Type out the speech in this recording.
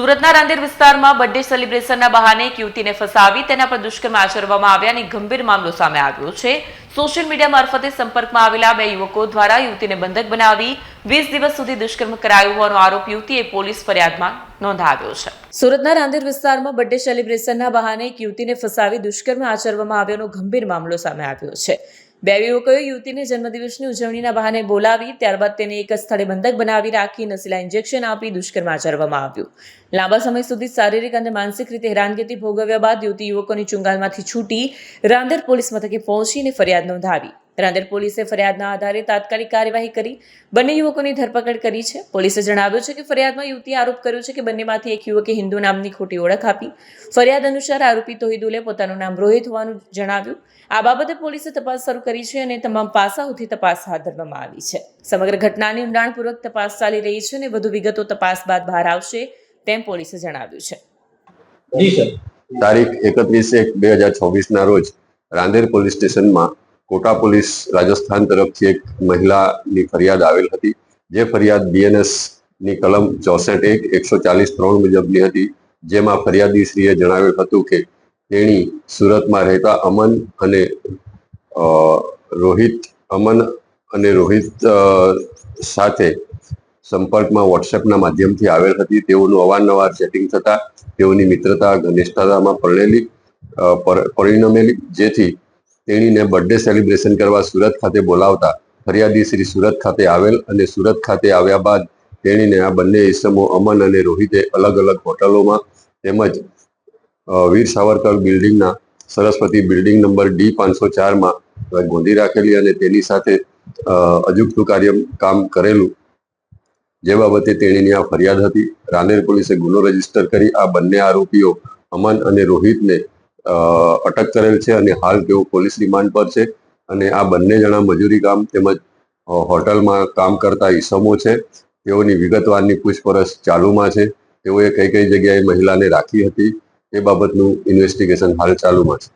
સુરતના રાંદેર વિસ્તારમાં બર્થડે સેલિબ્રેશનના બહાને એક યુવતીને ફસાવી તેના પર દુષ્કર્મ આચરવામાં આવ્યા અને ગંભીર મામલો સામે આવ્યો છે. સોશિયલ મીડિયા મારફતે સંપર્કમાં આવેલા બે યુવકો દ્વારા યુવતીને બંધક બનાવી વીસ દિવસ સુધી દુષ્કર્મ કરાયું હોવાનો આરોપ યુવતીએ પોલીસ ફરિયાદમાં નોંધાવ્યો છે. સુરતના રાંદેર વિસ્તારમાં બર્થડે સેલિબ્રેશનના બહાને એક યુવતીને ફસાવી દુષ્કર્મ આચરવામાં આવ્યાનો ગંભીર મામલો સામે આવ્યો છે. બે યુવકોએ યુવતીને જન્મદિવસની ઉજવણીના બહાને બોલાવી, ત્યારબાદ તેને એક સ્થળે બંધક બનાવી રાખી, નશીલા ઇન્જેક્શન આપી દુષ્કર્મ આચરવામાં આવ્યું. લાંબા સમય સુધી શારીરિક અને માનસિક રીતે હેરાનગતિ ભોગવ્યા બાદ યુવતી યુવકોની ચુંગાલમાંથી છૂટી રાંદેર પોલીસ મથકે પહોંચીને ફરિયાદ નોંધાવી. રાંદેર પોલીસે ફરિયાદના આધારે તાત્કાલિક કાર્યવાહી કરી બંને યુવકોની ધરપકડ કરી છે. પોલીસે જણાવ્યું છે કે ફરિયાદમાં યુવતીએ આરોપ કર્યો છે કે બંનેમાંથી એક યુવકે હિન્દુ નામની ખોટી ઓળખ આપી. ફરિયાદ અનુસાર આરોપી તોહિદુલે પોતાનું નામ રોહિત હોવાનું જણાવ્યું. આ બાબતે પોલીસે તપાસ શરૂ કરી છે અને તમામ પાસાઓથી તપાસ હાથ ધરવામાં આવી છે. સમગ્ર ઘટનાની ઊંડાણપૂર્વક તપાસ ચાલી રહી છે અને વધુ વિગતો તપાસ બાદ બહાર આવશે તેમ પોલીસે જણાવ્યું છે. તારીખ એકત્રીસ એક બે હજાર ચોવીસના રોજ રાંદેર પોલીસ સ્ટેશનમાં કોટા પોલીસ રાજસ્થાન તરફથી એક મહિલાની ફરિયાદ આવેલ હતી. જે ફરિયાદ બીએનએસની કલમ ચોસઠ એક, એકસો ચાલીસ ત્રણ મુજબની હતી. જેમાં ફરિયાદીશ્રીએ જણાવ્યું હતું કે તેણી સુરતમાં રહેતા અમન અને રોહિત, અમન અને રોહિત સાથે સંપર્કમાં વોટ્સએપના માધ્યમથી આવેલ હતી. તેઓનું અવારનવાર ચેટિંગ થતા તેઓની મિત્રતા, ઘનિષ્ઠતામાં પરણેલી પર- પરિણમેલી. જેથી તેણીને બર્થડે સેલિબ્રેશન કરવા સુરત ખાતે બોલાવતા ફરિયાદી શ્રી સુરત ખાતે આવેલ અને સુરત ખાતે આવ્યા બાદ તેણીને આ બંને ઇસમો અમન અને રોહિતે અલગ અલગ હોટલોમાં તેમજ વીર સાવરકર બિલ્ડિંગના સરસ્વતી બિલ્ડિંગ નંબર ડી પાંચસો ચારમાં ગોંધી રાખેલી અને તેની સાથે અજુગતું કાર્ય કામ કરેલું. જે બાબતે તેણીની આ ફરિયાદ હતી. રાંદેર પોલીસે ગુનો રજિસ્ટર કરી આ બંને આરોપીઓ અમન અને રોહિતને અટક કરેલ છે અને હાલ તેઓ પોલીસ રિમાન્ડ પર છે અને આ બંને જણા મજૂરી કામ તેમજ હોટલમાં કામ કરતા ઈસમો છે. તેઓની વિગતવારની પૂછપરછ ચાલુમાં છે. તેઓએ કઈ કઈ જગ્યાએ મહિલાને રાખી હતી એ બાબતનું ઇન્વેસ્ટિગેશન હાલ ચાલુમાં છે.